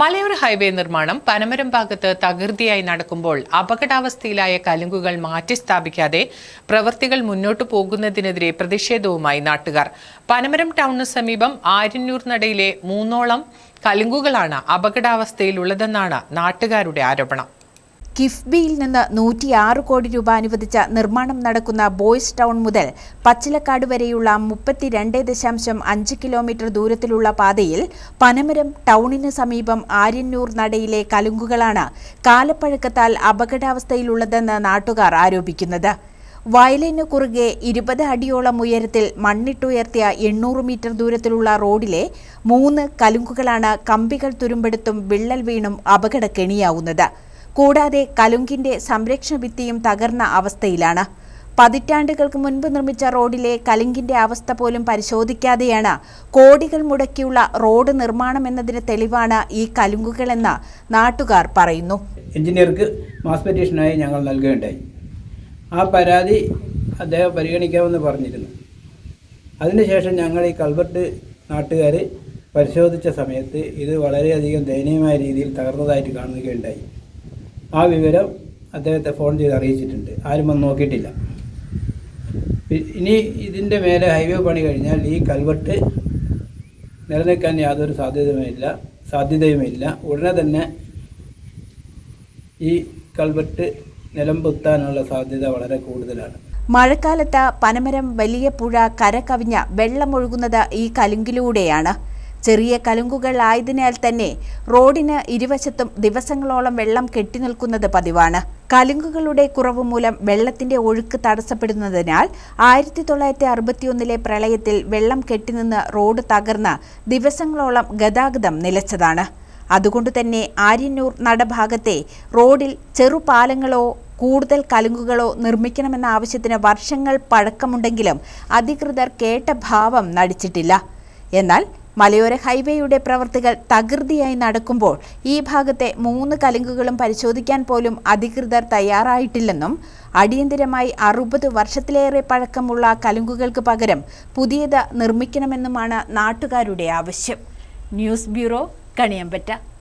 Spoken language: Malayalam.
മലയോര ഹൈവേ നിർമ്മാണം പനമരം ഭാഗത്ത് തകൃതിയായി നടക്കുമ്പോൾ അപകടാവസ്ഥയിലായ കലുങ്കുകൾ മാറ്റി സ്ഥാപിക്കാതെ പ്രവൃത്തികൾ മുന്നോട്ടു പോകുന്നതിനെതിരെ പ്രതിഷേധവുമായി നാട്ടുകാർ. പനമരം ടൗണിന് സമീപം ആര്യന്നൂർ നടയിലെ മൂന്നോളം കലുങ്കുകളാണ് അപകടാവസ്ഥയിലുള്ളതെന്നാണ് നാട്ടുകാരുടെ ആരോപണം. കിഫ്ബിയിൽ നിന്ന് നൂറ്റിയാറ് കോടി രൂപ അനുവദിച്ച നിർമ്മാണം നടക്കുന്ന ബോയ്സ് ടൗൺ മുതൽ പച്ചിലക്കാട് വരെയുള്ള മുപ്പത്തിരണ്ട് ദശാംശം അഞ്ച് കിലോമീറ്റർ ദൂരത്തിലുള്ള പാതയിൽ പനമരം ടൗണിന് സമീപം ആര്യന്നൂർ നടയിലെ കലുങ്കുകളാണ് കാലപ്പഴക്കത്താൽ അപകടാവസ്ഥയിലുള്ളതെന്ന് നാട്ടുകാർ ആരോപിക്കുന്നത്. വയലിന് കുറുകെ ഇരുപത് അടിയോളം ഉയരത്തിൽ മണ്ണിട്ടുയർത്തിയ എണ്ണൂറ് മീറ്റർ ദൂരത്തിലുള്ള റോഡിലെ മൂന്ന് കലുങ്കുകളാണ് കമ്പികൾ തുരുമ്പെടുത്തും വിള്ളൽ വീണും അപകടക്കെണിയാവുന്നത്. കൂടാതെ കലുങ്കിന്റെ സംരക്ഷണ ഭിത്തിയും തകർന്ന അവസ്ഥയിലാണ്. പതിറ്റാണ്ടുകൾക്ക് മുൻപ് നിർമ്മിച്ച റോഡിലെ കലുങ്കിന്റെ അവസ്ഥ പോലും പരിശോധിക്കാതെയാണ് കോടികൾ മുടക്കിയുള്ള റോഡ് നിർമ്മാണം എന്നതിന് തെളിവാണ് ഈ കലുങ്കുകളെന്ന് നാട്ടുകാർ പറയുന്നു. എഞ്ചിനീയർക്ക് മാസ് പെറ്റീഷനായി ഞങ്ങൾ നൽകുകയുണ്ടായി. ആ പരാതി അദ്ദേഹം പരിഗണിക്കാമെന്ന് പറഞ്ഞിരുന്നു. അതിനുശേഷം ഞങ്ങൾ ഈ കൽവർട്ട് നാട്ടുകാർ പരിശോധിച്ച സമയത്ത് ഇത് വളരെയധികം ദയനീയമായ രീതിയിൽ തകർന്നതായിട്ട് കാണുകയുണ്ടായി. ആ വിവരം അദ്ദേഹത്തെ ഫോൺ ചെയ്ത് അറിയിച്ചിട്ടുണ്ട്. ആരും വന്ന് നോക്കിയിട്ടില്ല. ഇനി ഇതിന്റെ മേലെ ഹൈവേ പണി കഴിഞ്ഞാൽ ഈ കൽവെട്ട് നിലനിൽക്കാൻ യാതൊരു സാധ്യതയുമില്ല സാധ്യതയുമില്ല ഉടനെ തന്നെ ഈ കൽവെട്ട് നിലംപൊത്താനുള്ള സാധ്യത വളരെ കൂടുതലാണ്. മഴക്കാലത്ത് പനമരം വലിയ പുഴ കര കവിഞ്ഞ വെള്ളമൊഴുകുന്നത് ഈ കലുങ്കിലൂടെയാണ്. ചെറിയ കലുങ്കുകൾ ആയതിനാൽ തന്നെ റോഡിന് ഇരുവശത്തും ദിവസങ്ങളോളം വെള്ളം കെട്ടിനിൽക്കുന്നത് പതിവാണ്. കലുങ്കുകളുടെ കുറവ് മൂലം വെള്ളത്തിന്റെ ഒഴുക്ക് തടസ്സപ്പെടുന്നതിനാൽ ആയിരത്തി തൊള്ളായിരത്തി അറുപത്തിയൊന്നിലെ പ്രളയത്തിൽ വെള്ളം കെട്ടിനിന്ന് റോഡ് തകർന്ന് ദിവസങ്ങളോളം ഗതാഗതം നിലച്ചതാണ്. അതുകൊണ്ട് തന്നെ ആര്യന്നൂർ നടഭാഗത്തെ റോഡിൽ ചെറുപാലങ്ങളോ കൂടുതൽ കലുങ്കുകളോ നിർമ്മിക്കണമെന്ന ആവശ്യത്തിന് വർഷങ്ങൾ പഴക്കമുണ്ടെങ്കിലും അധികൃതർ കേട്ട ഭാവം നടിച്ചിട്ടില്ല. എന്നാൽ മലയോര ഹൈവേയുടെ പ്രവർത്തികൾ തകൃതിയായി നടക്കുമ്പോൾ ഈ ഭാഗത്തെ മൂന്ന് കലുങ്കുകളും പരിശോധിക്കാൻ പോലും അധികൃതർ തയ്യാറായിട്ടില്ലെന്നും അടിയന്തിരമായി അറുപത് വർഷത്തിലേറെ പഴക്കമുള്ള കലുങ്കുകൾക്ക് പകരം പുതിയത് നിർമ്മിക്കണമെന്നുമാണ് നാട്ടുകാരുടെ ആവശ്യം. News bureau Kaniyambetta.